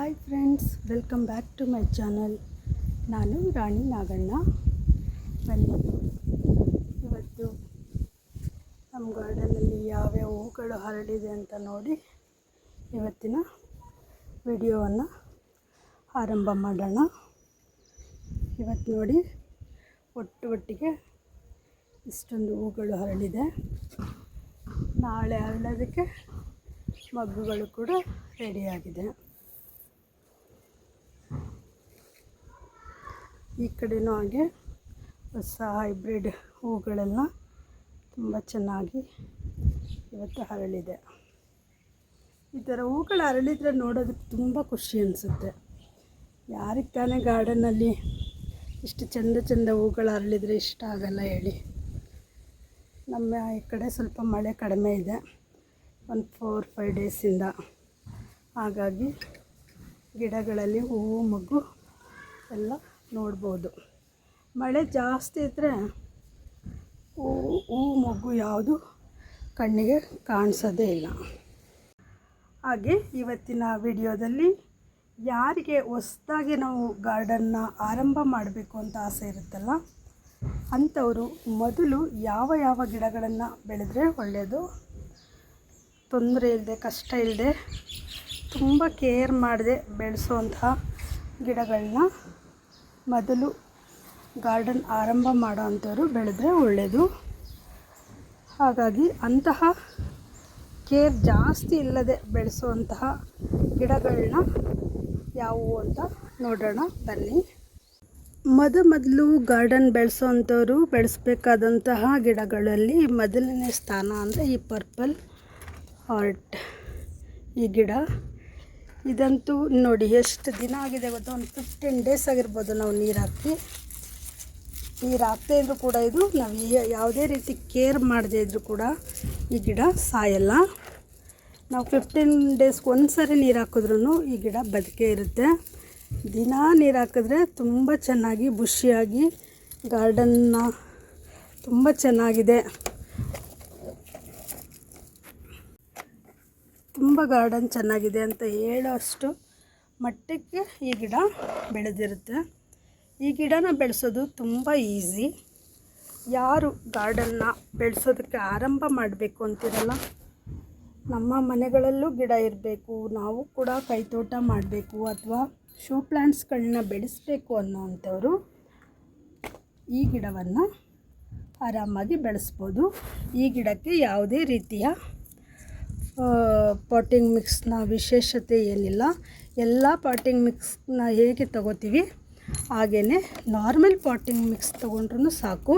Hi friends, welcome back to my channel. ನಾನು ರಾಣಿ ನಾಗಣ್ಣ. ಬನ್ನಿ. ಇವತ್ತು ನಮ್ಮ ಗಾರ್ಡನಲ್ಲಿ ಯಾವ್ಯಾವ ಹೂಗಳು ಹರಡಿದೆ ಅಂತ ನೋಡಿ ಇವತ್ತಿನ ವಿಡಿಯೋವನ್ನು ಆರಂಭ ಮಾಡೋಣ. ಇವತ್ತು ನೋಡಿ ಒಟ್ಟು ಒಟ್ಟಿಗೆ ಇಷ್ಟೊಂದು ಹೂಗಳು ಹರಡಿದೆ. ನಾಳೆ ಹರಡೋದಕ್ಕೆ ಮಗ್ಗುಗಳು ಕೂಡ ರೆಡಿಯಾಗಿದೆ ಈ ಕಡೆಯೂ ಹಾಗೆ ಹೊಸ ಹೈಬ್ರಿಡ್ ಹೂಗಳೆಲ್ಲ ತುಂಬ ಚೆನ್ನಾಗಿ ಇವತ್ತು ಅರಳಿದೆ. ಈ ಥರ ಹೂಗಳು ಅರಳಿದರೆ ನೋಡೋದಕ್ಕೆ ತುಂಬ ಖುಷಿ ಅನಿಸುತ್ತೆ. ಯಾರಿಗೆ ತಾನೇ ಗಾರ್ಡನ್ನಲ್ಲಿ ಇಷ್ಟು ಚಂದ ಚಂದ ಹೂಗಳು ಅರಳಿದರೆ ಇಷ್ಟ ಆಗಲ್ಲ ಹೇಳಿ. ನಮ್ಮ ಈ ಕಡೆ ಸ್ವಲ್ಪ ಮಳೆ ಕಡಿಮೆ ಇದೆ. ಒಂದು ಫೋರ್ ಫೈವ್ ಡೇಸಿಂದ ಹಾಗಾಗಿ ಗಿಡಗಳಲ್ಲಿ ಹೂವು, ಮಗು ಎಲ್ಲ ನೋಡ್ಬೋದು. ಮಳೆ ಜಾಸ್ತಿ ಇದ್ದರೆ ಹೂವು ಹೂ ಮೊಗ್ಗು ಯಾವುದು ಕಣ್ಣಿಗೆ ಕಾಣಿಸೋದೇ ಇಲ್ಲ. ಹಾಗೆ ಇವತ್ತಿನ ವಿಡಿಯೋದಲ್ಲಿ ಯಾರಿಗೆ ಹೊಸ್ದಾಗಿ ನಾವು ಗಾರ್ಡನ್ನ ಆರಂಭ ಮಾಡಬೇಕು ಅಂತ ಆಸೆ ಇರುತ್ತಲ್ಲ, ಅಂಥವರು ಮೊದಲು ಯಾವ ಯಾವ ಗಿಡಗಳನ್ನು ಬೆಳೆದ್ರೆ ಒಳ್ಳೆಯದು ತೊಂದರೆ ಇಲ್ಲದೆ ಕಷ್ಟ ಇಲ್ಲದೆ ತುಂಬ ಕೇರ್ ಮಾಡದೆ ಬೆಳೆಸುವಂತಹ ಗಿಡಗಳನ್ನ ಮೊದಲು ಗಾರ್ಡನ್ ಆರಂಭ ಮಾಡೋ ಅಂಥವ್ರು ಬೆಳೆದ್ರೆ ಒಳ್ಳೆಯದು ಹಾಗಾಗಿ ಅಂತಹ ಕೇರ್ ಜಾಸ್ತಿ ಇಲ್ಲದೆ ಬೆಳೆಸುವಂತಹ ಗಿಡಗಳನ್ನ ಯಾವುವು ಅಂತ ನೋಡೋಣ, ಬನ್ನಿ. ಮೊದ ಮೊದಲು ಗಾರ್ಡನ್ ಬೆಳೆಸೋವಂಥವ್ರು ಬೆಳೆಸ್ಬೇಕಾದಂತಹ ಗಿಡಗಳಲ್ಲಿ ಮೊದಲನೇ ಸ್ಥಾನ ಅಂದರೆ ಈ ಪರ್ಪಲ್ ಆರ್ಟ್ ಈ ಗಿಡ. ಇದಂತೂ ನೋಡಿ, ಎಷ್ಟು ದಿನ ಆಗಿದೆ ಗೊತ್ತಾ? ಒಂದು ಫಿಫ್ಟೀನ್ ಡೇಸ್ ಆಗಿರ್ಬೋದು ನಾವು ನೀರು ಹಾಕಿ. ನೀರು ಹಾಕ್ತಾ ಇದ್ದರೂ ಕೂಡ ಇದು ನಾವು ಯಾವುದೇ ರೀತಿ ಕೇರ್ ಮಾಡದೇ ಇದ್ದರೂ ಕೂಡ ಈ ಗಿಡ ಸಾಯಲ್ಲ. ನಾವು ಫಿಫ್ಟೀನ್ ಡೇಸ್ಗೆ ಒಂದು ಸರಿ ನೀರು ಹಾಕಿದ್ರೂ ಈ ಗಿಡ ಬದುಕೇ ಇರುತ್ತೆ. ದಿನ ನೀರು ಹಾಕಿದ್ರೆ ತುಂಬ ಚೆನ್ನಾಗಿ ಬುಷಿಯಾಗಿ ಗಾರ್ಡನ್ನ ತುಂಬ ಚೆನ್ನಾಗಿದೆ. ತುಂಬ ಗಾರ್ಡನ್ ಚೆನ್ನಾಗಿದೆ ಅಂತ ಹೇಳೋಷ್ಟು ಮಟ್ಟಕ್ಕೆ ಈ ಗಿಡ ಬೆಳೆದಿರುತ್ತೆ. ಈ ಗಿಡನ ಬೆಳೆಸೋದು ತುಂಬ ಈಸಿ. ಯಾರು ಗಾರ್ಡನ್ನ ಬೆಳೆಸೋದಕ್ಕೆ ಆರಂಭ ಮಾಡಬೇಕು ಅಂತಿರಲ್ಲ? ನಮ್ಮ ಮನೆಗಳಲ್ಲೂ ಗಿಡ ಇರಬೇಕು, ನಾವು ಕೂಡ ಕೈತೋಟ ಮಾಡಬೇಕು ಅಥವಾ ಶೋ ಪ್ಲ್ಯಾಂಟ್ಸ್ಗಳನ್ನ ಬೆಳೆಸಬೇಕು ಅನ್ನೋವಂಥವ್ರು ಈ ಗಿಡವನ್ನು ಆರಾಮಾಗಿ ಬೆಳೆಸ್ಬೋದು. ಈ ಗಿಡಕ್ಕೆ ಯಾವುದೇ ರೀತಿಯ ಪಾಟಿಂಗ್ ಮಿಕ್ಸ್ನ ವಿಶೇಷತೆ ಏನಿಲ್ಲ. ಎಲ್ಲ ಪಾಟಿಂಗ್ ಮಿಕ್ಸ್ನ ಹೇಗೆ ತಗೋತೀವಿ? ಹಾಗೇ ನಾರ್ಮಲ್ ಪಾಟಿಂಗ್ ಮಿಕ್ಸ್ ತೊಗೊಂಡ್ರೂ ಸಾಕು.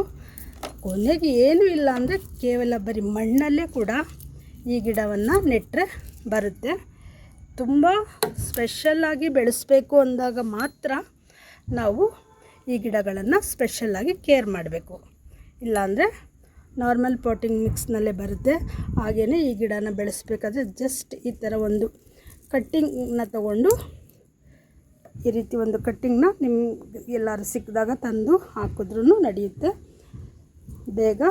ಕೊನೆಗೆ ಏನೂ ಇಲ್ಲ ಅಂದರೆ ಕೇವಲ ಬರೀ ಮಣ್ಣಲ್ಲೇ ಕೂಡ ಈ ಗಿಡವನ್ನು ನೆಟ್ಟರೆ ಬರುತ್ತೆ. ತುಂಬ ಸ್ಪೆಷಲ್ಲಾಗಿ ಬೆಳೆಸಬೇಕು ಅಂದಾಗ ಮಾತ್ರ ನಾವು ಈ ಗಿಡಗಳನ್ನು ಸ್ಪೆಷಲ್ಲಾಗಿ ಕೇರ್ ಮಾಡಬೇಕು. ಇಲ್ಲಾಂದರೆ ನಾರ್ಮಲ್ ಪಾಟಿಂಗ್ ಮಿಕ್ಸ್ನಲ್ಲೇ ಬರುತ್ತೆ. ಹಾಗೆಯೇ ಈ ಗಿಡನ ಬೆಳೆಸಬೇಕಾದ್ರೆ ಜಸ್ಟ್ ಈ ಥರ ಒಂದು ಕಟ್ಟಿಂಗ್ನ ತಗೊಂಡು ಈ ರೀತಿ ಒಂದು ಕಟ್ಟಿಂಗ್ನ ನಿಮ್ಮ ಎಲ್ಲರೂ ಸಿಕ್ಕಿದಾಗ ತಂದು ಹಾಕಿದ್ರೂ ನಡೆಯುತ್ತೆ. ಬೇಗ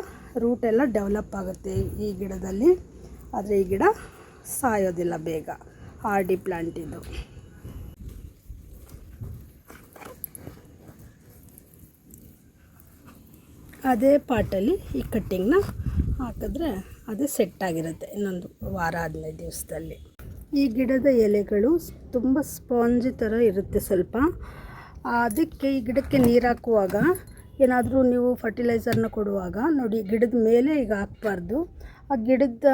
ರೂಟ್ ಎಲ್ಲ ಡೆವಲಪ್ ಆಗುತ್ತೆ ಈ ಗಿಡದಲ್ಲಿ. ಆದರೆ ಈ ಗಿಡ ಸಾಯೋದಿಲ್ಲ ಬೇಗ. ಹಾರ್ಡಿ ಪ್ಲ್ಯಾಂಟ್ ಇದು. ಅದೇ ಪಾಟಲ್ಲಿ ಈ ಕಟ್ಟಿಂಗ್ನ ಹಾಕಿದ್ರೆ ಅದು ಸೆಟ್ ಆಗಿರುತ್ತೆ ಇನ್ನೊಂದು ವಾರ ಹದಿನೈದು ದಿವಸದಲ್ಲಿ. ಈ ಗಿಡದ ಎಲೆಗಳು ತುಂಬ ಸ್ಪಾಂಜ್ ಥರ ಇರುತ್ತೆ ಸ್ವಲ್ಪ. ಅದಕ್ಕೆ ಈ ಗಿಡಕ್ಕೆ ನೀರು ಹಾಕುವಾಗ ಏನಾದರೂ ನೀವು ಫರ್ಟಿಲೈಸರ್ನ ಕೊಡುವಾಗ ನೋಡಿ, ಗಿಡದ ಮೇಲೆ ಈಗ ಹಾಕ್ಬಾರ್ದು. ಆ ಗಿಡದ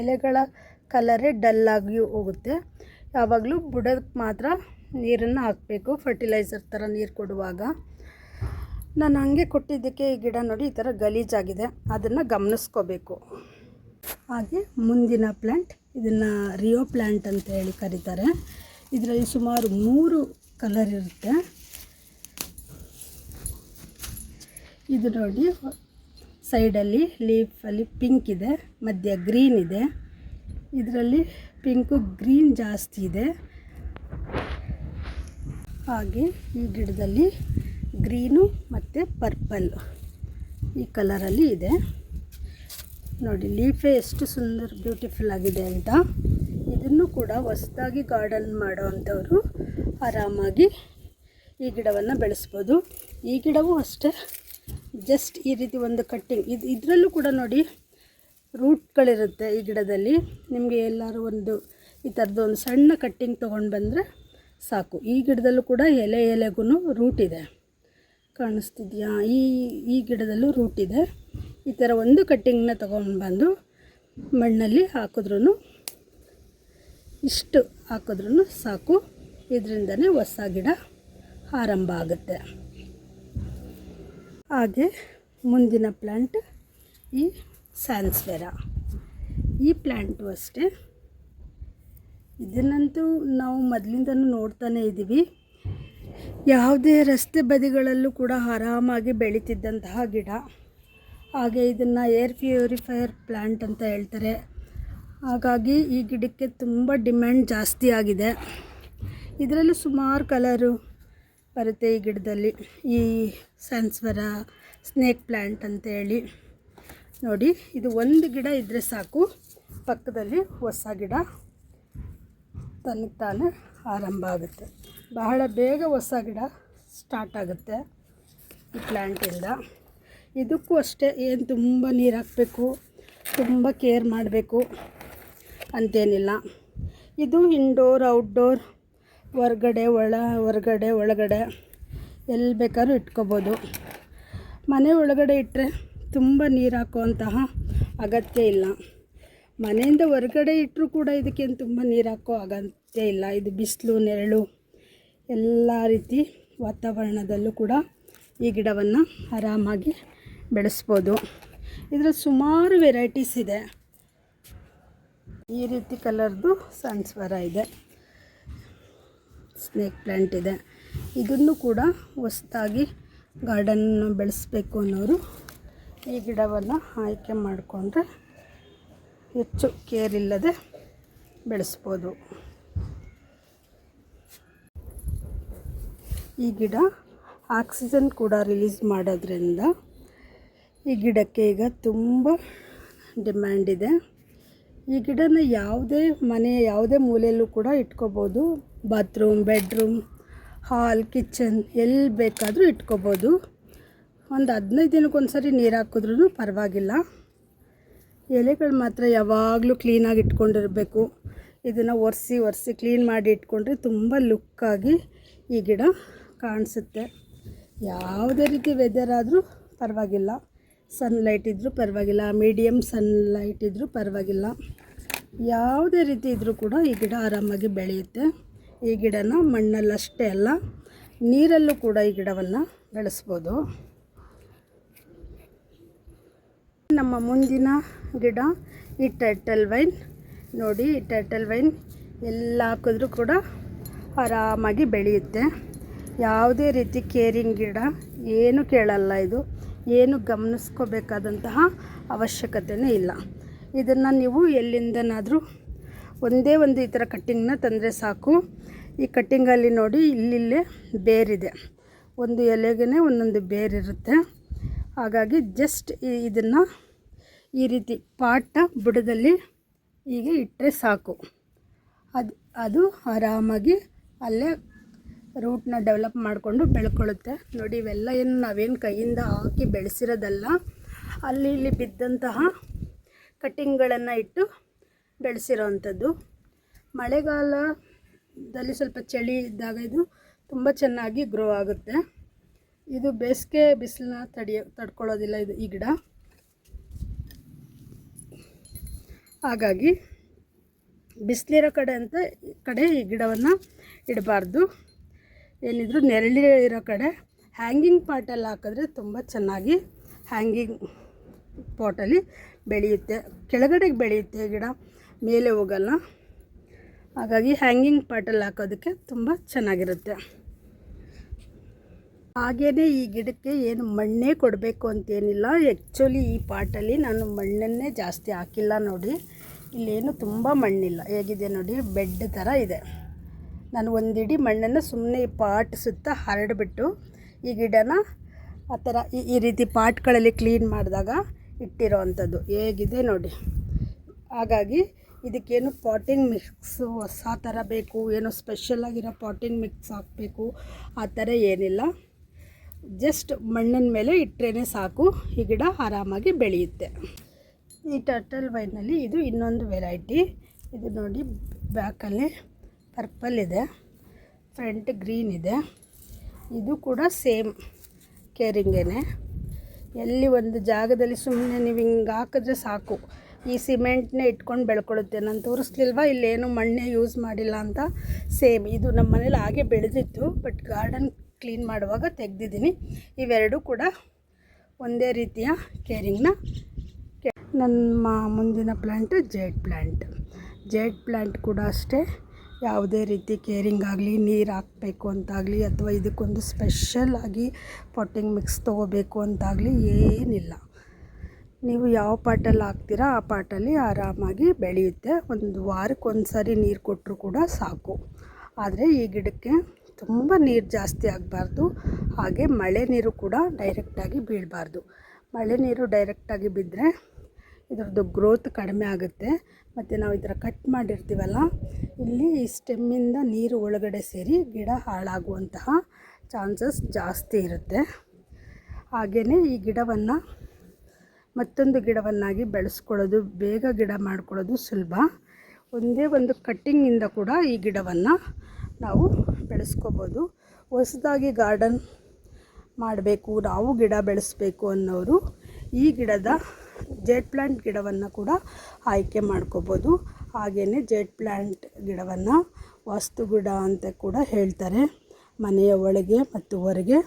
ಎಲೆಗಳ ಕಲರೇ ಡಲ್ಲಾಗಿ ಹೋಗುತ್ತೆ. ಯಾವಾಗಲೂ ಬುಡಕ್ಕೆ ಮಾತ್ರ ನೀರನ್ನು ಹಾಕಬೇಕು ಫರ್ಟಿಲೈಸರ್ ಥರ ನೀರು ಕೊಡುವಾಗ. ನಾನು ಹಂಗೆ ಕೊಟ್ಟಿದ್ದಕ್ಕೆ ಈ ಗಿಡ ನೋಡಿ ಈ ಥರ ಗಲೀಜಾಗಿದೆ. ಅದನ್ನು ಗಮನಿಸ್ಕೋಬೇಕು. ಹಾಗೆ ಮುಂದಿನ ಪ್ಲ್ಯಾಂಟ್ ಇದನ್ನು ರಿಯೋ ಪ್ಲ್ಯಾಂಟ್ ಅಂತ ಹೇಳಿ ಕರೀತಾರೆ. ಇದರಲ್ಲಿ ಸುಮಾರು ಮೂರು ಕಲರ್ ಇರುತ್ತೆ. ಇದು ನೋಡಿ ಸೈಡಲ್ಲಿ ಲೀಫಲ್ಲಿ ಪಿಂಕ್ ಇದೆ, ಮಧ್ಯ ಗ್ರೀನ್ ಇದೆ. ಇದರಲ್ಲಿ ಪಿಂಕು ಗ್ರೀನ್ ಜಾಸ್ತಿ ಇದೆ. ಹಾಗೆ ಈ ಗಿಡದಲ್ಲಿ ಗ್ರೀನು ಮತ್ತು ಪರ್ಪಲ್ ಈ ಕಲರಲ್ಲಿ ಇದೆ. ನೋಡಿ, ಲೀಫೆ ಎಷ್ಟು ಸುಂದರ, ಬ್ಯೂಟಿಫುಲ್ ಆಗಿದೆ ಅಂತ. ಇದನ್ನು ಕೂಡ ಹೊಸದಾಗಿ ಗಾರ್ಡನ್ ಮಾಡೋ ಆರಾಮಾಗಿ ಈ ಗಿಡವನ್ನು ಬೆಳೆಸ್ಬೋದು. ಈ ಗಿಡವೂ ಅಷ್ಟೇ, ಜಸ್ಟ್ ಈ ರೀತಿ ಒಂದು ಕಟ್ಟಿಂಗ್. ಇದು, ಇದರಲ್ಲೂ ಕೂಡ ನೋಡಿ, ರೂಟ್ಗಳಿರುತ್ತೆ ಈ ಗಿಡದಲ್ಲಿ. ನಿಮಗೆ ಎಲ್ಲರೂ ಒಂದು ಈ ಥರದ್ದು ಒಂದು ಸಣ್ಣ ಕಟ್ಟಿಂಗ್ ತೊಗೊಂಡು ಬಂದರೆ ಸಾಕು. ಈ ಗಿಡದಲ್ಲೂ ಕೂಡ ಎಲೆ ಎಲೆಗೂ ರೂಟ್ ಇದೆ. ಕಾಣಿಸ್ತಿದೆಯಾ? ಈ ಈ ಗಿಡದಲ್ಲೂ ರೂಟ್ ಇದೆ. ಈ ಥರ ಒಂದು ಕಟ್ಟಿಂಗ್ನ ತೊಗೊಂಡು ಬಂದು ಮಣ್ಣಲ್ಲಿ ಹಾಕಿದ್ರೂ ಇಷ್ಟು ಹಾಕಿದ್ರೂ ಸಾಕು. ಇದರಿಂದನೇ ಹೊಸ ಗಿಡ ಆರಂಭ ಆಗುತ್ತೆ. ಹಾಗೆ ಮುಂದಿನ ಪ್ಲ್ಯಾಂಟ್ ಈ ಸ್ಯಾನ್ಸ್ವೆರಾ ಈ ಪ್ಲ್ಯಾಂಟು ಅಷ್ಟೇ. ಇದನ್ನಂತೂ ನಾವು ಮೊದಲಿಂದನೂ ನೋಡ್ತಾನೇ ಇದ್ದೀವಿ ಯಾವುದೇ ರಸ್ತೆ ಬದಿಗಳಲ್ಲೂ ಕೂಡ ಆರಾಮಾಗಿ ಬೆಳೀತಿದ್ದಂತಹ ಗಿಡ. ಹಾಗೆ ಇದನ್ನು ಏರ್ ಪ್ಯೂರಿಫೈಯರ್ ಪ್ಲ್ಯಾಂಟ್ ಅಂತ ಹೇಳ್ತಾರೆ. ಹಾಗಾಗಿ ಈ ಗಿಡಕ್ಕೆ ತುಂಬ ಡಿಮ್ಯಾಂಡ್ ಜಾಸ್ತಿ ಆಗಿದೆ. ಇದರಲ್ಲೂ ಸುಮಾರು ಕಲರು ಬರುತ್ತೆ ಈ ಗಿಡದಲ್ಲಿ. ಈ ಸ್ಯಾನ್ಸ್ವರ ಸ್ನೇಕ್ ಪ್ಲ್ಯಾಂಟ್ ಅಂತೇಳಿ ನೋಡಿ, ಇದು ಒಂದು ಗಿಡ ಇದ್ದರೆ ಸಾಕು. ಪಕ್ಕದಲ್ಲಿ ಹೊಸ ಗಿಡ ತನಗೆ ತಾನೇ ಆರಂಭ ಆಗುತ್ತೆ. ಬಹಳ ಬೇಗ ಹೊಸ ಗಿಡ ಸ್ಟಾರ್ಟ್ ಆಗುತ್ತೆ ಈ ಪ್ಲ್ಯಾಂಟಿಂದ ಇದಕ್ಕೂ ಅಷ್ಟೇ ಏನು ತುಂಬ ನೀರು ಹಾಕಬೇಕು, ತುಂಬ ಕೇರ್ ಮಾಡಬೇಕು ಅಂತೇನಿಲ್ಲ. ಇದು ಇಂಡೋರ್ ಔಟ್ಡೋರ್ ಹೊರ್ಗಡೆ, ಒಳ, ಹೊರಗಡೆ, ಒಳಗಡೆ ಎಲ್ಲಿ ಬೇಕಾದ್ರೂ ಇಟ್ಕೋಬೋದು. ಮನೆ ಒಳಗಡೆ ಇಟ್ಟರೆ ತುಂಬ ನೀರು ಹಾಕುವಂತಹ ಅಗತ್ಯ ಇಲ್ಲ. ಮನೆಯಿಂದ ಹೊರಗಡೆ ಇಟ್ಟರೂ ಕೂಡ ಇದಕ್ಕೇನು ತುಂಬ ನೀರು ಹಾಕೋ ಅಗತ್ಯ ಇಲ್ಲ. ಇದು ಬಿಸಿಲು, ನೆರಳು ಎಲ್ಲ ರೀತಿ ವಾತಾವರಣದಲ್ಲೂ ಕೂಡ ಈ ಗಿಡವನ್ನು ಆರಾಮಾಗಿ ಬೆಳೆಸ್ಬೋದು. ಇದರಲ್ಲಿ ಸುಮಾರು ವೆರೈಟೀಸ್ ಇದೆ. ಈ ರೀತಿ ಕಲರ್ದು ಸನ್ಸ್ವರ ಇದೆ. ಸ್ನೇಕ್ ಪ್ಲ್ಯಾಂಟ್ ಇದೆ. ಇದನ್ನು ಕೂಡ ಹೊಸದಾಗಿ ಗಾರ್ಡನ್ ಬೆಳೆಸಬೇಕು ಅನ್ನೋರು ಈ ಗಿಡವನ್ನು ಆಯ್ಕೆ ಮಾಡಿಕೊಂಡ್ರೆ ಹೆಚ್ಚು ಕೇರ್ ಇಲ್ಲದೆ ಬೆಳೆಸ್ಬೋದು. ಈ ಗಿಡ ಆಕ್ಸಿಜನ್ ಕೂಡ ರಿಲೀಸ್ ಮಾಡೋದ್ರಿಂದ ಈ ಗಿಡಕ್ಕೆ ಈಗ ತುಂಬ ಡಿಮ್ಯಾಂಡ್ ಇದೆ. ಈ ಗಿಡನ ಯಾವುದೇ ಮನೆಯ ಯಾವುದೇ ಮೂಲೆಯಲ್ಲೂ ಕೂಡ ಇಟ್ಕೋಬೋದು. ಬಾತ್ರೂಮ್, ಬೆಡ್ರೂಮ್, ಹಾಲ್, ಕಿಚನ್ ಎಲ್ಲಿ ಬೇಕಾದರೂ ಇಟ್ಕೋಬೋದು. ಒಂದು ಹದಿನೈದು ದಿನಕ್ಕೊಂದು ಸರಿ ನೀರು ಹಾಕಿದ್ರೂ ಪರವಾಗಿಲ್ಲ. ಎಲೆಗಳು ಮಾತ್ರ ಯಾವಾಗಲೂ ಕ್ಲೀನಾಗಿ ಇಟ್ಕೊಂಡಿರಬೇಕು. ಇದನ್ನು ಒರೆಸಿ ಒರೆಸಿ ಕ್ಲೀನ್ ಮಾಡಿ ಇಟ್ಕೊಂಡ್ರೆ ತುಂಬ ಲುಕ್ಕಾಗಿ ಈ ಗಿಡ ಕಾಣಿಸುತ್ತೆ. ಯಾವುದೇ ರೀತಿ ವೆದರ್ ಆದರೂ ಪರವಾಗಿಲ್ಲ. ಸನ್ಲೈಟ್ ಇದ್ದರೂ ಪರವಾಗಿಲ್ಲ. ಮೀಡಿಯಮ್ ಸನ್ಲೈಟ್ ಇದ್ದರೂ ಪರವಾಗಿಲ್ಲ. ಯಾವುದೇ ರೀತಿ ಇದ್ದರೂ ಕೂಡ ಈ ಗಿಡ ಆರಾಮಾಗಿ ಬೆಳೆಯುತ್ತೆ. ಈ ಗಿಡನ ಮಣ್ಣಲ್ಲಷ್ಟೇ ಅಲ್ಲ, ನೀರಲ್ಲೂ ಕೂಡ ಈ ಗಿಡವನ್ನು ಬೆಳೆಸ್ಬೋದು. ನಮ್ಮ ಮುಂದಿನ ಗಿಡ ಈ ಟರ್ಟಲ್ ವೈನ್ ನೋಡಿ, ಈ ಟರ್ಟಲ್ ವೈನ್ ಎಲ್ಲ ಹಾಕಿದ್ರೂ ಕೂಡ ಆರಾಮಾಗಿ ಬೆಳೆಯುತ್ತೆ. ಯಾವುದೇ ರೀತಿ ಕೇರಿಂಗ್ ಗಿಡ ಏನು ಕೇಳಲ್ಲ ಇದು. ಏನು ಗಮನಿಸ್ಕೋಬೇಕಾದಂತಹ ಅವಶ್ಯಕತೆಯೇ ಇಲ್ಲ. ಇದನ್ನು ನೀವು ಎಲ್ಲಿಂದನಾದರೂ ಒಂದೇ ಒಂದು ಈ ಥರ ಕಟ್ಟಿಂಗ್ನ ತಂದರೆ ಸಾಕು. ಈ ಕಟ್ಟಿಂಗಲ್ಲಿ ನೋಡಿ ಇಲ್ಲಿಲ್ಲೇ ಬೇರಿದೆ. ಒಂದು ಎಲೆಗೇ ಒಂದೊಂದು ಬೇರಿರುತ್ತೆ. ಹಾಗಾಗಿ ಜಸ್ಟ್ ಇದನ್ನು ಈ ರೀತಿ ಪಾಟ ಬುಡದಲ್ಲಿ ಹೀಗೆ ಇಟ್ಟರೆ ಸಾಕು. ಅದು ಅದು ಆರಾಮಾಗಿ ಅಲ್ಲೇ ರೂಟ್ನ ಡೆವಲಪ್ ಮಾಡಿಕೊಂಡು ಬೆಳ್ಕೊಳ್ಳುತ್ತೆ. ನೋಡಿ, ಇವೆಲ್ಲ ಏನು ನಾವೇನು ಕೈಯಿಂದ ಹಾಕಿ ಬೆಳೆಸಿರೋದಲ್ಲ, ಅಲ್ಲಿ ಇಲ್ಲಿ ಬಿದ್ದಂತಹ ಕಟ್ಟಿಂಗ್ಗಳನ್ನು ಇಟ್ಟು ಬೆಳೆಸಿರೋ ಅಂಥದ್ದು ಮಳೆಗಾಲದಲ್ಲಿ ಸ್ವಲ್ಪ ಚಳಿ ಇದ್ದಾಗ ಇದು ತುಂಬ ಚೆನ್ನಾಗಿ ಗ್ರೋ ಆಗುತ್ತೆ. ಇದು ಬೇಸಿಗೆ ಬಿಸಿಲನ್ನ ತಡಿಯ, ತಡ್ಕೊಳ್ಳೋದಿಲ್ಲ ಇದು ಈ ಗಿಡ. ಹಾಗಾಗಿ ಬಿಸಿಲಿರೋ ಕಡೆ ಅಂತ ಕಡೆ ಈ ಗಿಡವನ್ನು ಇಡಬಾರ್ದು. ಏನಿದ್ರು ನೆರಳಿ ಇರೋ ಕಡೆ ಹ್ಯಾಂಗಿಂಗ್ ಪಾಟಲ್ಲಿ ಹಾಕಿದ್ರೆ ತುಂಬ ಚೆನ್ನಾಗಿ ಹ್ಯಾಂಗಿಂಗ್ ಪಾಟಲ್ಲಿ ಬೆಳೆಯುತ್ತೆ. ಕೆಳಗಡೆಗೆ ಬೆಳೆಯುತ್ತೆ ಗಿಡ, ಮೇಲೆ ಹೋಗಲ್ಲ. ಹಾಗಾಗಿ ಹ್ಯಾಂಗಿಂಗ್ ಪಾಟಲ್ಲಿ ಹಾಕೋದಕ್ಕೆ ತುಂಬ ಚೆನ್ನಾಗಿರುತ್ತೆ. ಹಾಗೇ ಈ ಗಿಡಕ್ಕೆ ಏನು ಮಣ್ಣೇ ಕೊಡಬೇಕು ಅಂತೇನಿಲ್ಲ. ಆ್ಯಕ್ಚುಲಿ ಈ ಪಾಟಲ್ಲಿ ನಾನು ಮಣ್ಣನ್ನೇ ಜಾಸ್ತಿ ಹಾಕಿಲ್ಲ ನೋಡಿ. ಇಲ್ಲೇನು ತುಂಬ ಮಣ್ಣಿಲ್ಲ. ಹೇಗಿದೆ ನೋಡಿ ಬೆಡ್ ಥರ ಇದೆ. ನಾನು ಒಂದಿಡಿ ಮಣ್ಣನ್ನು ಸುಮ್ಮನೆ ಪಾಟ್ ಸುತ್ತ ಹರಡಿಬಿಟ್ಟು ಈ ಗಿಡನ ಆ ಥರ ಈ ಈ ರೀತಿ ಪಾಟ್ಗಳಲ್ಲಿ ಕ್ಲೀನ್ ಮಾಡಿದಾಗ ಇಟ್ಟಿರೋ ಅಂಥದ್ದು. ಹೇಗಿದೆ ನೋಡಿ. ಹಾಗಾಗಿ ಇದಕ್ಕೇನು ಪಾಟಿಂಗ್ ಮಿಕ್ಸು ಹೊಸ ಥರ ಬೇಕು, ಏನೋ ಸ್ಪೆಷಲ್ ಆಗಿರೋ ಪಾಟಿಂಗ್ ಮಿಕ್ಸ್ ಹಾಕಬೇಕು, ಆ ಥರ ಏನಿಲ್ಲ. ಜಸ್ಟ್ ಮಣ್ಣಿನ ಮೇಲೆ ಇಟ್ಟರೆ ಸಾಕು, ಈ ಗಿಡ ಆರಾಮಾಗಿ ಬೆಳೆಯುತ್ತೆ. ಈ ಟರ್ಟಲ್ ವೈನಲ್ಲಿ ಇದು ಇನ್ನೊಂದು ವೆರೈಟಿ ಇದು ನೋಡಿ, ಬ್ಯಾಕಲ್ಲಿ ಪರ್ಪಲ್ ಇದೆ. ಫ್ರಂಟ್ ಗ್ರೀನ್ ಇದೆ. ಇದು ಕೂಡ ಸೇಮ್ ಕೇರಿಂಗೇನೆ ಎಲ್ಲಿ ಒಂದು ಜಾಗದಲ್ಲಿ ಸುಮ್ಮನೆ ನೀವು ಹಿಂಗೆ ಹಾಕಿದ್ರೆ ಸಾಕು. ಈ ಸಿಮೆಂಟ್ನೇ ಇಟ್ಕೊಂಡು ಬೆಳ್ಕೊಳ್ಳುತ್ತೆ. ನಾನು ತೋರಿಸ್ಲಿಲ್ವಾ? ಇಲ್ಲೇನು ಮಣ್ಣೆ ಯೂಸ್ ಮಾಡಿಲ್ಲ ಅಂತ. ಸೇಮ್ ಇದು ನಮ್ಮ ಮನೇಲಿ ಹಾಗೆ ಬೆಳೆದಿತ್ತು. ಬಟ್ ಗಾರ್ಡನ್ ಕ್ಲೀನ್ ಮಾಡುವಾಗ ತೆಗೆದಿದ್ದೀನಿ. ಇವೆರಡೂ ಕೂಡ ಒಂದೇ ರೀತಿಯ ಕೇರಿಂಗ್ನ ನಮ್ಮ ಮುಂದಿನ plant jade plant jade plant ಕೂಡ ಅಷ್ಟೇ. ಯಾವುದೇ ರೀತಿ ಕೇರಿಂಗ್ ಆಗಲಿ, ನೀರು ಹಾಕಬೇಕು ಅಂತಾಗಲಿ ಅಥವಾ ಇದಕ್ಕೊಂದು ಸ್ಪೆಷಲ್ ಆಗಿ ಪಾಟಿಂಗ್ ಮಿಕ್ಸ್ ತೊಗೋಬೇಕು ಅಂತಾಗಲಿ ಏನಿಲ್ಲ. ನೀವು ಯಾವ ಪಾಟಲ್ಲಿ ಹಾಕ್ತೀರಾ ಆ ಪಾಟಲ್ಲಿ ಆರಾಮಾಗಿ ಬೆಳೆಯುತ್ತೆ. ಒಂದು ವಾರಕ್ಕೆ ಒಂದು ಸಾರಿ ನೀರು ಕೊಟ್ಟರು ಕೂಡ ಸಾಕು. ಆದರೆ ಈ ಗಿಡಕ್ಕೆ ತುಂಬ ನೀರು ಜಾಸ್ತಿ ಆಗಬಾರ್ದು. ಹಾಗೆ ಮಳೆ ನೀರು ಕೂಡ ಡೈರೆಕ್ಟಾಗಿ ಬೀಳಬಾರ್ದು. ಮಳೆ ನೀರು ಡೈರೆಕ್ಟಾಗಿ ಬಿದ್ದರೆ ಇದ್ರದ್ದು ಗ್ರೋತ್ ಕಡಿಮೆ ಆಗುತ್ತೆ. ಮತ್ತು ನಾವು ಥರ ಕಟ್ ಮಾಡಿರ್ತೀವಲ್ಲ, ಇಲ್ಲಿ ಈ ಸ್ಟೆಮ್ಮಿಂದ ನೀರು ಒಳಗಡೆ ಸೇರಿ ಗಿಡ ಹಾಳಾಗುವಂತಹ ಚಾನ್ಸಸ್ ಜಾಸ್ತಿ ಇರುತ್ತೆ. ಹಾಗೆಯೇ ಈ ಗಿಡವನ್ನು ಮತ್ತೊಂದು ಗಿಡವನ್ನಾಗಿ ಬೆಳೆಸ್ಕೊಳ್ಳೋದು, ಬೇಗ ಗಿಡ ಮಾಡ್ಕೊಳ್ಳೋದು ಸುಲಭ. ಒಂದೇ ಒಂದು ಕಟ್ಟಿಂಗಿಂದ ಕೂಡ ಈ ಗಿಡವನ್ನು ನಾವು ಬೆಳೆಸ್ಕೋಬೋದು. ಹೊಸದಾಗಿ ಗಾರ್ಡನ್ ಮಾಡಬೇಕು, ನಾವು ಗಿಡ ಬೆಳೆಸಬೇಕು ಅನ್ನೋರು ಈ ಗಿಡದ ಜೇಡ್ ಪ್ಲ್ಯಾಂಟ್ ಗಿಡವನ್ನು ಕೂಡ ಆಯ್ಕೆ ಮಾಡ್ಕೋಬೋದು. ಹಾಗೆಯೇ ಜೇಡ್ ಪ್ಲ್ಯಾಂಟ್ ಗಿಡವನ್ನು ವಾಸ್ತು ಗಿಡ ಅಂತ ಕೂಡ ಹೇಳ್ತಾರೆ. ಮನೆಯ ಒಳಗೆ ಮತ್ತು ಹೊರಗೆ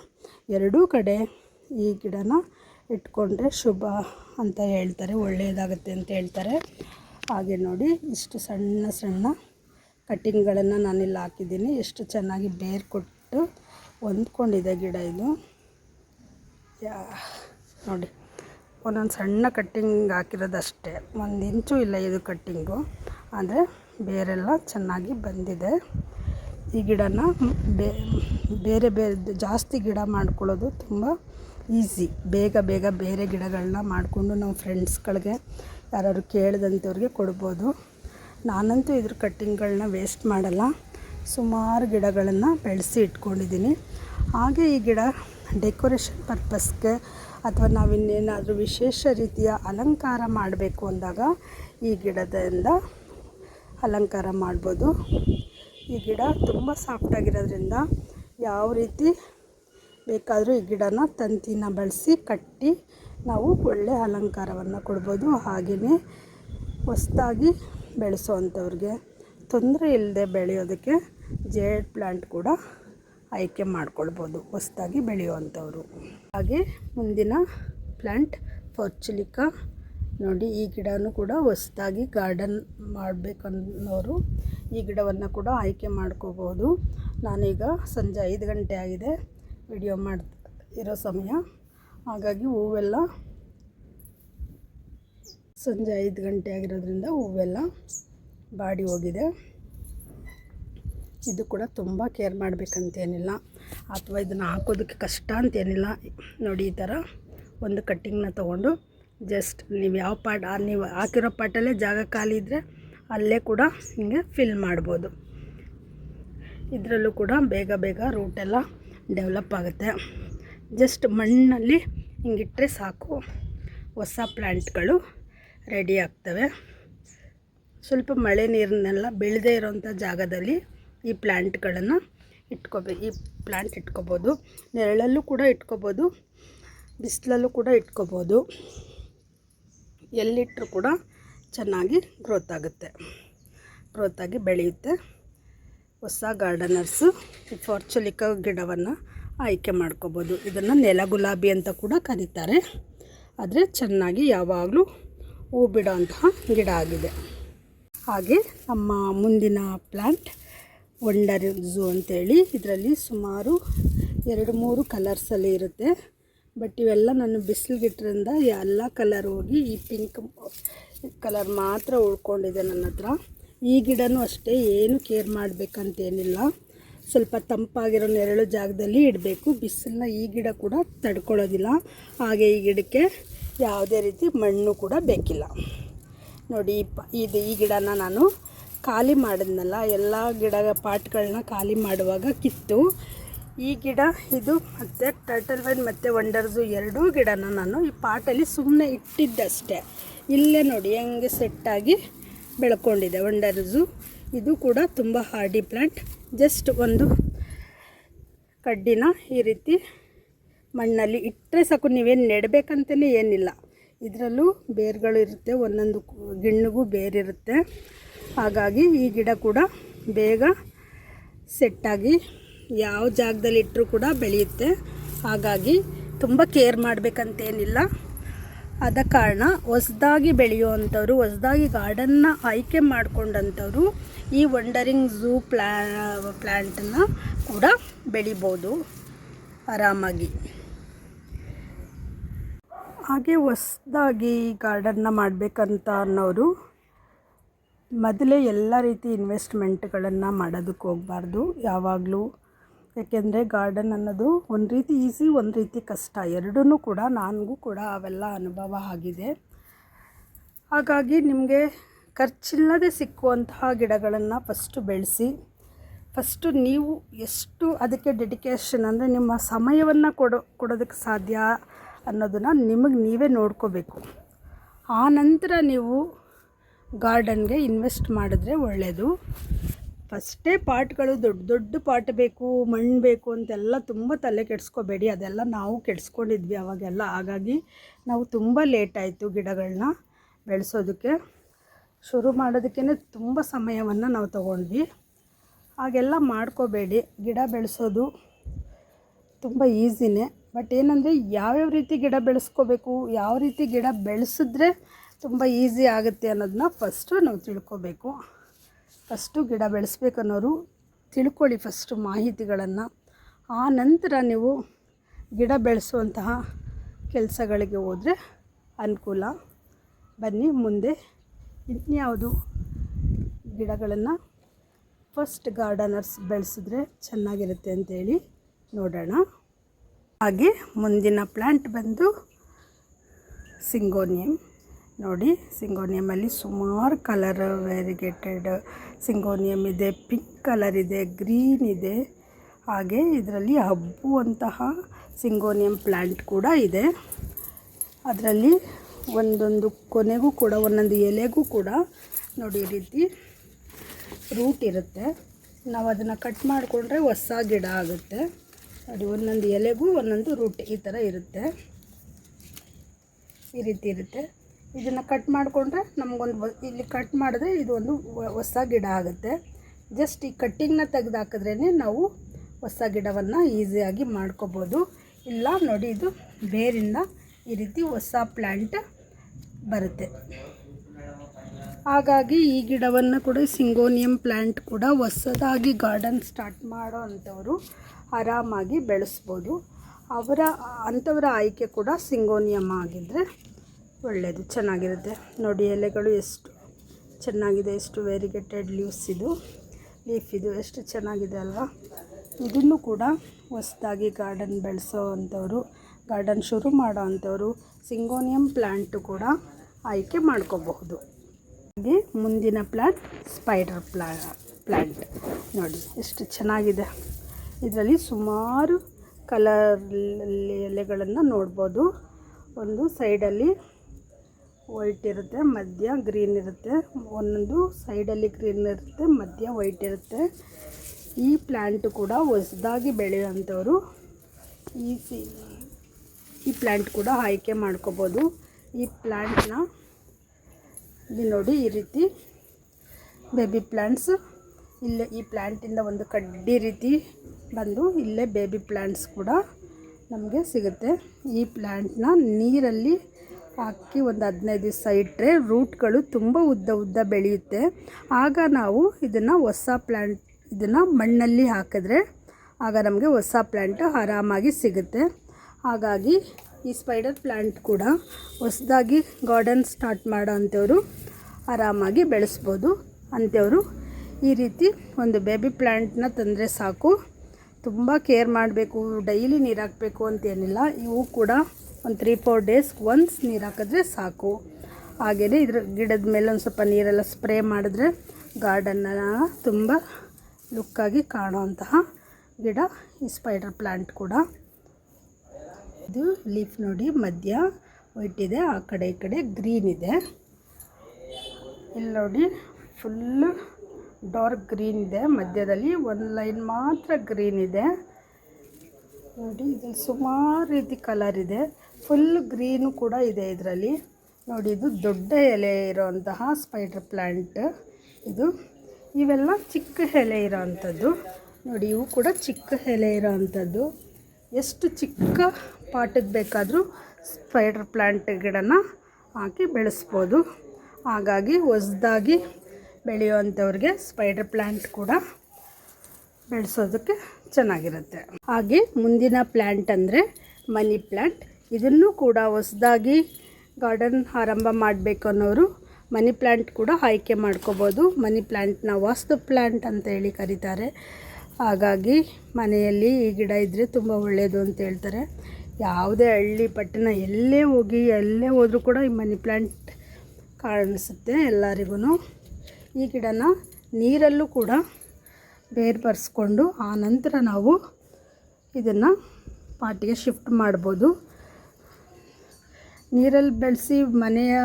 ಎರಡೂ ಕಡೆ ಈ ಗಿಡನ ಇಟ್ಕೊಂಡ್ರೆ ಶುಭ ಅಂತ ಹೇಳ್ತಾರೆ, ಒಳ್ಳೆಯದಾಗುತ್ತೆ ಅಂತ ಹೇಳ್ತಾರೆ. ಹಾಗೆ ನೋಡಿ, ಇಷ್ಟು ಸಣ್ಣ ಸಣ್ಣ ಕಟ್ಟಿಂಗ್ಗಳನ್ನು ನಾನಿಲ್ಲಿ ಹಾಕಿದ್ದೀನಿ. ಎಷ್ಟು ಚೆನ್ನಾಗಿ ಬೇರು ಕೊಟ್ಟು ಹೊಂದ್ಕೊಂಡಿದೆ ಗಿಡ ಇದು. ಯಾ, ನೋಡಿ. ಒಂದೊಂದು ಸಣ್ಣ ಕಟ್ಟಿಂಗ್ ಹಾಕಿರೋದಷ್ಟೇ. ಒಂದು ಇಂಚು ಇಲ್ಲ ಇದು ಕಟ್ಟಿಂಗು. ಆದರೆ ಬೇರೆಲ್ಲ ಚೆನ್ನಾಗಿ ಬಂದಿದೆ. ಈ ಗಿಡನ ಬೇರೆ ಬೇರೆ ಜಾಸ್ತಿ ಗಿಡ ಮಾಡ್ಕೊಳ್ಳೋದು ತುಂಬ ಈಸಿ. ಬೇಗ ಬೇಗ ಬೇರೆ ಗಿಡಗಳನ್ನ ಮಾಡಿಕೊಂಡು ನಮ್ಮ ಫ್ರೆಂಡ್ಸ್ಗಳಿಗೆ ಯಾರಾದ್ರು ಕೇಳಿದಂಥವ್ರಿಗೆ ಕೊಡ್ಬೋದು. ನಾನಂತೂ ಇದ್ರ ಕಟ್ಟಿಂಗ್ಗಳನ್ನ ವೇಸ್ಟ್ ಮಾಡಲ್ಲ. ಸುಮಾರು ಗಿಡಗಳನ್ನು ಬೆಳೆಸಿ ಇಟ್ಕೊಂಡಿದ್ದೀನಿ. ಹಾಗೆ ಈ ಗಿಡ ಡೆಕೋರೇಷನ್ ಪರ್ಪಸ್ಗೆ ಅಥವಾ ನಾವಿನ್ನೇನಾದರೂ ವಿಶೇಷ ರೀತಿಯ ಅಲಂಕಾರ ಮಾಡಬೇಕು ಅಂದಾಗ ಈ ಗಿಡದಿಂದ ಅಲಂಕಾರ ಮಾಡ್ಬೋದು. ಈ ಗಿಡ ತುಂಬ ಸಾಫ್ಟಾಗಿರೋದ್ರಿಂದ ಯಾವ ರೀತಿ ಬೇಕಾದರೂ ಈ ಗಿಡನ ತಂತಿನ ಬಳಸಿ ಕಟ್ಟಿ ನಾವು ಒಳ್ಳೆಯ ಅಲಂಕಾರವನ್ನು ಕೊಡ್ಬೋದು. ಹಾಗೆಯೇ ಹೊಸ್ದಾಗಿ ಬೆಳೆಸೋವಂಥವ್ರಿಗೆ ತೊಂದರೆ ಇಲ್ಲದೆ ಬೆಳೆಯೋದಕ್ಕೆ ಜೇಡ್ ಪ್ಲ್ಯಾಂಟ್ ಕೂಡ ಆಯ್ಕೆ ಮಾಡ್ಕೊಳ್ಬೋದು, ಹೊಸ್ದಾಗಿ ಬೆಳೆಯುವಂಥವ್ರು. ಹಾಗೆ ಮುಂದಿನ ಪ್ಲ್ಯಾಂಟ್ ಫೋರ್ಚುಲಿಕಾ ನೋಡಿ, ಈ ಗಿಡನೂ ಕೂಡ ಹೊಸ್ದಾಗಿ ಗಾರ್ಡನ್ ಮಾಡಬೇಕನ್ನೋರು ಈ ಗಿಡವನ್ನು ಕೂಡ ಆಯ್ಕೆ ಮಾಡ್ಕೋಬೋದು. ನಾನೀಗ ಸಂಜೆ ಐದು ಗಂಟೆ ಆಗಿದೆ, ವಿಡಿಯೋ ಮಾಡಿ ಇರೋ ಸಮಯ. ಹಾಗಾಗಿ ಹೂವೆಲ್ಲ ಸಂಜೆ ಐದು ಗಂಟೆ ಆಗಿರೋದ್ರಿಂದ ಹೂವೆಲ್ಲ ಬಾಡಿ ಹೋಗಿದೆ. ಇದು ಕೂಡ ತುಂಬ ಕೇರ್ ಮಾಡಬೇಕಂತೇನಿಲ್ಲ. ಅಥವಾ ಇದನ್ನು ಹಾಕೋದಕ್ಕೆ ಕಷ್ಟ ಅಂತೇನಿಲ್ಲ. ನೋಡಿ ಈ ಥರ ಒಂದು ಕಟ್ಟಿಂಗ್ನ ತೊಗೊಂಡು ಜಸ್ಟ್ ನೀವು ಯಾವ ಪಾಟ್ ನೀವು ಹಾಕಿರೋ ಪಾಟಲ್ಲೇ ಜಾಗ ಖಾಲಿ ಇದ್ದರೆ ಅಲ್ಲೇ ಕೂಡ ಹಿಂಗೆ ಫಿಲ್ ಮಾಡ್ಬೋದು. ಇದರಲ್ಲೂ ಕೂಡ ಬೇಗ ಬೇಗ ರೂಟೆಲ್ಲ ಡೆವಲಪ್ ಆಗುತ್ತೆ. ಜಸ್ಟ್ ಮಣ್ಣಲ್ಲಿ ಹಿಂಗಿಟ್ಟರೆ ಸಾಕು. ಹೊಸ ಪ್ಲ್ಯಾಂಟ್ಗಳು ರೆಡಿ ಆಗ್ತವೆ. ಸ್ವಲ್ಪ ಮಳೆ ನೀರನ್ನೆಲ್ಲ ಬೆಳೆದೇ ಇರೋಂಥ ಜಾಗದಲ್ಲಿ ಈ ಪ್ಲ್ಯಾಂಟ್ಗಳನ್ನು ಇಟ್ಕೋಬೇಕು ಈ ಪ್ಲ್ಯಾಂಟ್ ಇಟ್ಕೋಬೋದು. ನೆರಳಲ್ಲೂ ಕೂಡ ಇಟ್ಕೋಬೋದು. ಬಿಸಿಲಲ್ಲೂ ಕೂಡ ಇಟ್ಕೋಬೋದು. ಎಲ್ಲಿಟ್ಟರೂ ಕೂಡ ಚೆನ್ನಾಗಿ ಗ್ರೋತ್ ಆಗುತ್ತೆ. ಗ್ರೋತ್ ಆಗಿ ಬೆಳೆಯುತ್ತೆ. ಹೊಸ ಗಾರ್ಡನರ್ಸು ಈ ಫಾರ್ಚುಲಿಕ ಗಿಡವನ್ನು ಆಯ್ಕೆ ಮಾಡ್ಕೋಬೋದು. ಇದನ್ನು ನೆಲ ಗುಲಾಬಿ ಅಂತ ಕೂಡ ಕರೀತಾರೆ. ಆದರೆ ಚೆನ್ನಾಗಿ ಯಾವಾಗಲೂ ಹೂ ಬಿಡೋಂತಹ ಗಿಡ ಆಗಿದೆ. ಹಾಗೆ ನಮ್ಮ ಮುಂದಿನ ಪ್ಲ್ಯಾಂಟ್ ವಂಡರ್ ಝೂ ಅಂತೇಳಿ. ಇದರಲ್ಲಿ ಸುಮಾರು ಎರಡು ಮೂರು ಕಲರ್ಸಲ್ಲಿ ಇರುತ್ತೆ. ಬಟ್ ಇವೆಲ್ಲ ನಾನು ಬಿಸಿಲಿಗಿಟ್ರಿಂದ ಎಲ್ಲ ಕಲರ್ ಹೋಗಿ ಈ ಪಿಂಕ್ ಕಲರ್ ಮಾತ್ರ ಉಳ್ಕೊಂಡಿದೆ ನನ್ನ ಹತ್ರ. ಈ ಗಿಡನೂ ಅಷ್ಟೇ, ಏನು ಕೇರ್ ಮಾಡಬೇಕಂತೇನಿಲ್ಲ. ಸ್ವಲ್ಪ ತಂಪಾಗಿರೋ ನೆರಳು ಜಾಗದಲ್ಲಿ ಇಡಬೇಕು. ಬಿಸಿಲನ್ನ ಈ ಗಿಡ ಕೂಡ ತಡ್ಕೊಳ್ಳೋದಿಲ್ಲ. ಹಾಗೆ ಈ ಗಿಡಕ್ಕೆ ಯಾವುದೇ ರೀತಿ ಮಣ್ಣು ಕೂಡ ಬೇಕಿಲ್ಲ. ನೋಡಿ ಇದು ಈ ಗಿಡನ ನಾನು ಖಾಲಿ ಮಾಡಿದ್ನಲ್ಲ, ಎಲ್ಲ ಗಿಡ ಪಾಟ್ಗಳನ್ನ ಖಾಲಿ ಮಾಡುವಾಗ ಕಿತ್ತು. ಈ ಗಿಡ, ಇದು ಮತ್ತು ಟರ್ಟಲ್ ವೈನ್ ಮತ್ತು ವಂಡರ್ಸು ಎರಡೂ ಗಿಡನ ನಾನು ಈ ಪಾಟಲ್ಲಿ ಸುಮ್ಮನೆ ಇಟ್ಟಿದ್ದಷ್ಟೇ. ಇಲ್ಲೇ ನೋಡಿ, ಹೆಂಗೆ ಸೆಟ್ಟಾಗಿ ಬೆಳ್ಕೊಂಡಿದೆ ವಂಡರ್ಸು ಇದು ಕೂಡ ತುಂಬ ಹಾರ್ಡಿ ಪ್ಲ್ಯಾಂಟ್ ಜಸ್ಟ್ ಒಂದು ಕಡ್ಡಿನ ಈ ರೀತಿ ಮಣ್ಣಲ್ಲಿ ಇಟ್ಟರೆ ಸಾಕು, ನೀವೇನು ನೆಡಬೇಕಂತಲೇ ಏನಿಲ್ಲ. ಇದರಲ್ಲೂ ಬೇರುಗಳು ಇರುತ್ತೆ, ಒಂದೊಂದು ಗಿಣ್ಣಿಗೂ ಬೇರಿರುತ್ತೆ. ಹಾಗಾಗಿ ಈ ಗಿಡ ಕೂಡ ಬೇಗ ಸೆಟ್ಟಾಗಿ ಯಾವ ಜಾಗದಲ್ಲಿ ಇಟ್ಟರೂ ಕೂಡ ಬೆಳೆಯುತ್ತೆ. ಹಾಗಾಗಿ ತುಂಬ ಕೇರ್ ಮಾಡಬೇಕಂತೇನಿಲ್ಲ. ಆದ ಕಾರಣ ಹೊಸ್ದಾಗಿ ಬೆಳೆಯುವಂಥವ್ರು, ಹೊಸ್ದಾಗಿ ಗಾರ್ಡನ್ನ ಆಯ್ಕೆ ಮಾಡಿಕೊಂಡಂಥವ್ರು ಈ ವಂಡರಿಂಗ್ ಝೂ ಪ್ಲ್ಯಾ ಪ್ಲ್ಯಾಂಟನ್ನು ಕೂಡ ಬೆಳಿಬೋದು. ಆರಾಮಾಗಿ. ಹಾಗೆ ಹೊಸ್ದಾಗಿ ಗಾರ್ಡನ್ನ ಮಾಡಬೇಕಂತ ಅನ್ನೋರು ಮೊದಲೇ ಎಲ್ಲ ರೀತಿ ಇನ್ವೆಸ್ಟ್ಮೆಂಟ್ಗಳನ್ನು ಮಾಡೋದಕ್ಕೆ ಹೋಗಬಾರ್ದು ಯಾವಾಗಲೂ. ಯಾಕೆಂದರೆ ಗಾರ್ಡನ್ ಅನ್ನೋದು ಒಂದು ರೀತಿ ಈಸಿ, ಒಂದು ರೀತಿ ಕಷ್ಟ. ಎರಡೂ ಕೂಡ, ನನಗೂ ಕೂಡ ಅವೆಲ್ಲ ಅನುಭವ ಆಗಿದೆ. ಹಾಗಾಗಿ ನಿಮಗೆ ಖರ್ಚಿಲ್ಲದೆ ಸಿಕ್ಕುವಂತಹ ಗಿಡಗಳನ್ನು ಫಸ್ಟು ಬೆಳೆಸಿ ಫಸ್ಟು ನೀವು ಎಷ್ಟು ಅದಕ್ಕೆ ಡೆಡಿಕೇಶನ್ ಅಂದರೆ ನಿಮ್ಮ ಸಮಯವನ್ನು ಕೊಡೋ, ಕೊಡೋದಕ್ಕೆ ಸಾಧ್ಯ ಅನ್ನೋದನ್ನು ನಿಮಗೆ ನೀವೇ ನೋಡ್ಕೋಬೇಕು. ಆ ನಂತರ ನೀವು ಗಾರ್ಡನ್ಗೆ ಇನ್ವೆಸ್ಟ್ ಮಾಡಿದ್ರೆ ಒಳ್ಳೆಯದು ಫಸ್ಟೇ ಪಾಟ್ಗಳು ದೊಡ್ಡ ದೊಡ್ಡ ಪಾಟ್ ಬೇಕು ಮಣ್ಣು ಬೇಕು ಅಂತೆಲ್ಲ ತುಂಬ ತಲೆ ಕೆಡಿಸ್ಕೋಬೇಡಿ. ಅದೆಲ್ಲ ನಾವು ಕೆಡಿಸ್ಕೊಂಡಿದ್ವಿ ಅವಾಗೆಲ್ಲ. ಹಾಗಾಗಿ ನಾವು ತುಂಬ ಲೇಟ್ ಆಯಿತು ಗಿಡಗಳನ್ನ ಬೆಳೆಸೋದಕ್ಕೆ. ಶುರು ಮಾಡೋದಕ್ಕೇ ತುಂಬ ಸಮಯವನ್ನು ನಾವು ತಗೊಂಡ್ವಿ. ಹಾಗೆಲ್ಲ ಮಾಡ್ಕೋಬೇಡಿ. ಗಿಡ ಬೆಳೆಸೋದು ತುಂಬ ಈಸಿನೇ. ಬಟ್ ಏನಂದರೆ ಯಾವ್ಯಾವ ರೀತಿ ಗಿಡ ಬೆಳೆಸ್ಕೋಬೇಕು, ಯಾವ ರೀತಿ ಗಿಡ ಬೆಳೆಸಿದ್ರೆ ತುಂಬ ಈಸಿ ಆಗುತ್ತೆ ಅನ್ನೋದನ್ನ ಫಸ್ಟು ನಾವು ತಿಳ್ಕೊಬೇಕು. ಫಸ್ಟು ಗಿಡ ಬೆಳೆಸ್ಬೇಕನ್ನೋರು ತಿಳ್ಕೊಳ್ಳಿ ಫಸ್ಟು ಮಾಹಿತಿಗಳನ್ನು. ಆ ನಂತರ ನೀವು ಗಿಡ ಬೆಳೆಸುವಂತಹ ಕೆಲಸಗಳಿಗೆ ಹೋದರೆ ಅನುಕೂಲ. ಬನ್ನಿ ಮುಂದೆ ಇನ್ಯಾವುದು ಗಿಡಗಳನ್ನು ಫಸ್ಟ್ ಗಾರ್ಡನರ್ಸ್ ಬೆಳೆಸಿದ್ರೆ ಚೆನ್ನಾಗಿರುತ್ತೆ ಅಂತೇಳಿ ನೋಡೋಣ. ಹಾಗೆ ಮುಂದಿನ ಪ್ಲ್ಯಾಂಟ್ ಬಂದು ಸಿಂಗೋನಿಯಮ್ ನೋಡಿ, ಸಿಂಗೋನಿಯಮಲ್ಲಿ ಸುಮಾರು ಕಲರ್ ವೆರಿಗೇಟೆಡ್ ಸಿಂಗೋನಿಯಮ್ ಇದೆ ಪಿಂಕ್ ಕಲರ್ ಇದೆ ಗ್ರೀನ್ ಇದೆ. ಹಾಗೆ ಇದರಲ್ಲಿ ಹಬ್ಬುವಂತಹ ಸಿಂಗೋನಿಯಮ್ ಪ್ಲ್ಯಾಂಟ್ ಕೂಡ ಇದೆ. ಅದರಲ್ಲಿ ಒಂದೊಂದು ಕೊನೆಗೂ ಕೂಡ, ಒಂದೊಂದು ಎಲೆಗೂ ಕೂಡ ನೋಡಿ ಈ ರೀತಿ ರೂಟ್ ಇರುತ್ತೆ. ನಾವು ಅದನ್ನು ಕಟ್ ಮಾಡಿಕೊಂಡ್ರೆ ಹೊಸ ಗಿಡ ಆಗುತ್ತೆ. ನೋಡಿ, ಒಂದೊಂದು ಎಲೆಗೂ ಒಂದೊಂದು ರೂಟ್ ಈ ಥರ ಇರುತ್ತೆ. ಈ ರೀತಿ ಇರುತ್ತೆ. ಇದನ್ನು ಕಟ್ ಮಾಡಿಕೊಂಡ್ರೆ ನಮಗೊಂದು ಇಲ್ಲಿ ಕಟ್ ಮಾಡಿದ್ರೆ ಇದು ಒಂದು ಹೊಸ ಗಿಡ ಆಗುತ್ತೆ. ಜಸ್ಟ್ ಈ ಕಟ್ಟಿಂಗ್ನ ತೆಗೆದಾಕಿದ್ರೇ ನಾವು ಹೊಸ ಗಿಡವನ್ನು ಈಸಿಯಾಗಿ ಮಾಡ್ಕೋಬೋದು. ಇಲ್ಲ ನೋಡಿ, ಇದು ಬೇರಿಂದ ಈ ರೀತಿ ಹೊಸ ಪ್ಲ್ಯಾಂಟ್ ಬರುತ್ತೆ. ಹಾಗಾಗಿ ಈ ಗಿಡವನ್ನು ಕೂಡ ಸಿಂಗೋನಿಯಂ ಪ್ಲ್ಯಾಂಟ್ ಕೂಡ ಹೊಸದಾಗಿ ಗಾರ್ಡನ್ ಸ್ಟಾರ್ಟ್ ಮಾಡೋ ಅಂಥವರು ಆರಾಮಾಗಿ ಬೆಳೆಸ್ಬೋದು. ಅವರ, ಅಂಥವರ ಆಯ್ಕೆ ಕೂಡ ಸಿಂಗೋನಿಯಮ್ ಆಗಿದ್ದರೆ ಒಳ್ಳೆಯದು ಚೆನ್ನಾಗಿರುತ್ತೆ. ನೋಡಿ, ಎಲೆಗಳು ಎಷ್ಟು ಚೆನ್ನಾಗಿದೆ, ಎಷ್ಟು ವೆರಿಗೇಟೆಡ್ ಲೀವ್ಸ್ ಇದು. ಲೀಫ್ ಇದು ಎಷ್ಟು ಚೆನ್ನಾಗಿದೆ ಅಲ್ವಾ? ಇದನ್ನು ಕೂಡ ಹೊಸದಾಗಿ ಗಾರ್ಡನ್ ಬೆಳೆಸೋ ಅಂಥವ್ರು ಗಾರ್ಡನ್ ಶುರು ಮಾಡೋ ಅಂಥವ್ರು ಸಿಂಗೋನಿಯಂ ಪ್ಲ್ಯಾಂಟು ಕೂಡ ಆಯ್ಕೆ ಮಾಡ್ಕೋಬಹುದು. ಹಾಗೆ ಮುಂದಿನ ಪ್ಲ್ಯಾಂಟ್ ಸ್ಪೈಡರ್ ಪ್ಲಾ ಪ್ಲ್ಯಾಂಟ್ ನೋಡಿ, ಎಷ್ಟು ಚೆನ್ನಾಗಿದೆ. ಇದರಲ್ಲಿ ಸುಮಾರು ಕಲರ್ ಎಲೆಗಳನ್ನು ನೋಡ್ಬೋದು. ಒಂದು ಸೈಡಲ್ಲಿ ವೈಟ್ ಇರುತ್ತೆ, ಮಧ್ಯ ಗ್ರೀನ್ ಇರುತ್ತೆ. ಒಂದೊಂದು ಸೈಡಲ್ಲಿ ಗ್ರೀನ್ ಇರುತ್ತೆ, ಮಧ್ಯ ವೈಟ್ ಇರುತ್ತೆ. ಈ ಪ್ಲ್ಯಾಂಟ್ ಕೂಡ ಹೊಸದಾಗಿ ಬೆಳೆಯುವಂಥವ್ರು ಈ ಸಿ, ಈ ಪ್ಲ್ಯಾಂಟ್ ಕೂಡ ಆಯ್ಕೆ ಮಾಡ್ಕೋಬೋದು. ಈ ಪ್ಲ್ಯಾಂಟ್ನ ಇಲ್ಲಿ ನೋಡಿ ಈ ರೀತಿ ಬೇಬಿ ಪ್ಲ್ಯಾಂಟ್ಸ್ ಇಲ್ಲೇ, ಈ ಪ್ಲ್ಯಾಂಟಿಂದ ಒಂದು ಕಡ್ಡಿ ರೀತಿ ಬಂದು ಇಲ್ಲೇ ಬೇಬಿ ಪ್ಲ್ಯಾಂಟ್ಸ್ ಕೂಡ ನಮಗೆ ಸಿಗುತ್ತೆ. ಈ ಪ್ಲ್ಯಾಂಟ್ನ ನೀರಲ್ಲಿ ಹಾಕಿ ಒಂದು ಹದಿನೈದು ದಿವಸ ಇಟ್ಟರೆ ರೂಟ್ಗಳು ತುಂಬ ಉದ್ದ ಉದ್ದ ಬೆಳೆಯುತ್ತೆ. ಆಗ ನಾವು ಇದನ್ನು ಹೊಸ ಪ್ಲ್ಯಾಂಟ್ ಇದನ್ನು ಮಣ್ಣಲ್ಲಿ ಹಾಕಿದ್ರೆ ಆಗ ನಮಗೆ ಹೊಸ ಪ್ಲ್ಯಾಂಟ್ ಆರಾಮಾಗಿ ಸಿಗುತ್ತೆ. ಹಾಗಾಗಿ ಈ ಸ್ಪೈಡರ್ ಪ್ಲ್ಯಾಂಟ್ ಕೂಡ ಹೊಸದಾಗಿ ಗಾರ್ಡನ್ ಸ್ಟಾರ್ಟ್ ಮಾಡೋ ಅಂಥವ್ರು ಆರಾಮಾಗಿ ಬೆಳೆಸ್ಬೋದು. ಅಂಥವರು ಈ ರೀತಿ ಒಂದು ಬೇಬಿ ಪ್ಲ್ಯಾಂಟ್ನ ತಂದರೆ ಸಾಕು. ತುಂಬ ಕೇರ್ ಮಾಡಬೇಕು, ಡೈಲಿ ನೀರು ಹಾಕಬೇಕು ಅಂತೇನಿಲ್ಲ ಇವು ಕೂಡ ಒಂದು ತ್ರೀ ಫೋರ್ ಡೇಸ್ ಒನ್ಸ್ ನೀರು ಹಾಕಿದ್ರೆ ಸಾಕು. ಹಾಗೆಯೇ ಇದ್ರ ಗಿಡದ ಮೇಲೆ ಒಂದು ಸ್ವಲ್ಪ ನೀರೆಲ್ಲ ಸ್ಪ್ರೇ ಮಾಡಿದ್ರೆ ಗಾರ್ಡನ್ನ ತುಂಬ ಲುಕ್ಕಾಗಿ ಕಾಣುವಂತಹ ಗಿಡ ಈ ಸ್ಪೈಡರ್ ಪ್ಲ್ಯಾಂಟ್ ಕೂಡ. ಇದು ಲೀಫ್ ನೋಡಿ ಮಧ್ಯ ವೈಟ್ ಇದೆ ಆ ಕಡೆ ಈ ಕಡೆ ಗ್ರೀನ್ ಇದೆ. ಇಲ್ಲಿ ನೋಡಿ ಫುಲ್ಲು ಡಾರ್ಕ್ ಗ್ರೀನ್ ಇದೆ, ಮಧ್ಯದಲ್ಲಿ ಒಂದು ಲೈನ್ ಮಾತ್ರ ಗ್ರೀನ್ ಇದೆ. ನೋಡಿ, ಇದ್ರಲ್ಲಿ ಸುಮಾರು ರೀತಿ ಕಲರ್ ಇದೆ. ಫುಲ್ ಗ್ರೀನು ಕೂಡ ಇದೆ ಇದರಲ್ಲಿ. ನೋಡಿ, ಇದು ದೊಡ್ಡ ಎಲೆ ಇರೋಂತಹ ಸ್ಪೈಡರ್ ಪ್ಲ್ಯಾಂಟ್ ಇದು ಇವೆಲ್ಲ ಚಿಕ್ಕ ಎಲೆ ಇರೋವಂಥದ್ದು ನೋಡಿ, ಇವು ಕೂಡ ಚಿಕ್ಕ ಎಲೆ ಇರೋವಂಥದ್ದು ಎಷ್ಟು ಚಿಕ್ಕ ಪಾಟಿಗೆ ಬೇಕಾದರೂ ಸ್ಪೈಡರ್ ಪ್ಲ್ಯಾಂಟ್ ಗಿಡನ ಹಾಕಿ ಬೆಳೆಸ್ಬೋದು. ಹಾಗಾಗಿ ಹೊಸ್ದಾಗಿ ಬೆಳೆಯುವಂಥವ್ರಿಗೆ ಸ್ಪೈಡರ್ ಪ್ಲ್ಯಾಂಟ್ ಕೂಡ ಬೆಳೆಸೋದಕ್ಕೆ ಚೆನ್ನಾಗಿರುತ್ತೆ. ಹಾಗೆ ಮುಂದಿನ ಪ್ಲ್ಯಾಂಟ್ ಅಂದರೆ ಮನಿ ಪ್ಲ್ಯಾಂಟ್ ಇದನ್ನು ಕೂಡ ಹೊಸದಾಗಿ ಗಾರ್ಡನ್ ಆರಂಭ ಮಾಡಬೇಕು ಅನ್ನೋರು ಮನಿ ಪ್ಲ್ಯಾಂಟ್ ಕೂಡ ಆಯ್ಕೆ ಮಾಡ್ಕೋಬೋದು. ಮನಿ ಪ್ಲ್ಯಾಂಟ್ನ ವಾಸ್ತು ಪ್ಲ್ಯಾಂಟ್ ಅಂತ ಹೇಳಿ ಕರೀತಾರೆ. ಹಾಗಾಗಿ ಮನೆಯಲ್ಲಿ ಈ ಗಿಡ ಇದ್ದರೆ ತುಂಬ ಒಳ್ಳೆಯದು ಅಂತ ಹೇಳ್ತಾರೆ. ಯಾವುದೇ ಹಳ್ಳಿ ಪಟ್ಟಣ ಎಲ್ಲೇ ಹೋಗಿ, ಎಲ್ಲೇ ಹೋದರೂ ಕೂಡ ಈ ಮನಿ ಪ್ಲ್ಯಾಂಟ್ ಕಾಣಿಸುತ್ತೆ ಎಲ್ಲರಿಗೂ ಈ ಗಿಡನ ನೀರಲ್ಲೂ ಕೂಡ ಬೇರ್ಪರಿಸ್ಕೊಂಡು ಆ ನಂತರ ನಾವು ಇದನ್ನು ಪಾಟಿಗೆ ಶಿಫ್ಟ್ ಮಾಡ್ಬೋದು. ನೀರಲ್ಲಿ ಬೆಳೆಸಿ ಮನೆಯ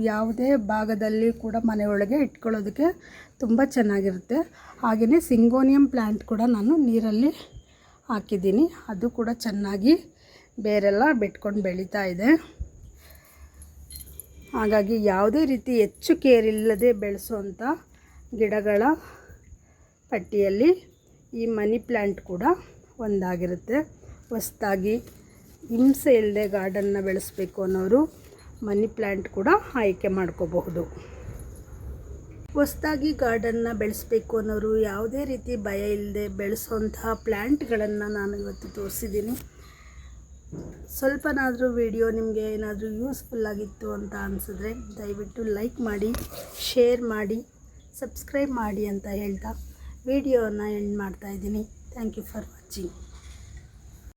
ಯಾವುದೇ ಭಾಗದಲ್ಲಿ ಕೂಡ ಮನೆಯೊಳಗೆ ಇಟ್ಕೊಳ್ಳೋದಕ್ಕೆ ತುಂಬ ಚೆನ್ನಾಗಿರುತ್ತೆ. ಹಾಗೆಯೇ ಸಿಂಗೋನಿಯಂ ಪ್ಲ್ಯಾಂಟ್ ಕೂಡ ನಾನು ನೀರಲ್ಲಿ ಹಾಕಿದ್ದೀನಿ. ಅದು ಕೂಡ ಚೆನ್ನಾಗಿ ಬೇರೆಲ್ಲ ಬಿಟ್ಕೊಂಡು ಬೆಳೀತಾ ಇದೆ. ಹಾಗಾಗಿ ಯಾವುದೇ ರೀತಿ ಹೆಚ್ಚು ಕೇರ್ ಇಲ್ಲದೆ ಬೆಳೆಸುವಂಥ ಗಿಡಗಳ ಪಟ್ಟಿಯಲ್ಲಿ ಈ ಮನಿ ಪ್ಲ್ಯಾಂಟ್ ಕೂಡ ಒಂದಾಗಿರುತ್ತೆ. ಹೊಸ್ದಾಗಿ ಹಿಂಸೆ ಇಲ್ಲದೆ ಗಾರ್ಡನ್ನ ಬೆಳೆಸಬೇಕು ಅನ್ನೋರು ಮನಿ ಪ್ಲ್ಯಾಂಟ್ ಕೂಡ ಆಯ್ಕೆ ಮಾಡ್ಕೋಬಹುದು. ಹೊಸ್ದಾಗಿ ಗಾರ್ಡನ್ನ ಬೆಳೆಸಬೇಕು ಅನ್ನೋರು ಯಾವುದೇ ರೀತಿ ಭಯ ಇಲ್ಲದೆ ಬೆಳೆಸೋಂತಹ ಪ್ಲ್ಯಾಂಟ್ಗಳನ್ನು ನಾನು ಇವತ್ತು ತೋರಿಸಿದ್ದೀನಿ. ಸ್ವಲ್ಪನಾದರೂ ವಿಡಿಯೋ ನಿಮಗೆ ಏನಾದರೂ ಯೂಸ್ಫುಲ್ ಆಗಿತ್ತು ಅಂತ ಅನಿಸಿದ್ರೆ ದಯವಿಟ್ಟು ಲೈಕ್ ಮಾಡಿ ಶೇರ್ ಮಾಡಿ ಸಬ್ಸ್ಕ್ರೈಬ್ ಮಾಡಿ ಅಂತ ಹೇಳ್ತಾ ವಿಡಿಯೋನ ಎಂಡ್ ಮಾಡ್ತಾಯಿದ್ದೀನಿ ಥ್ಯಾಂಕ್ ಯು ಫಾರ್ ವಾಚಿಂಗ್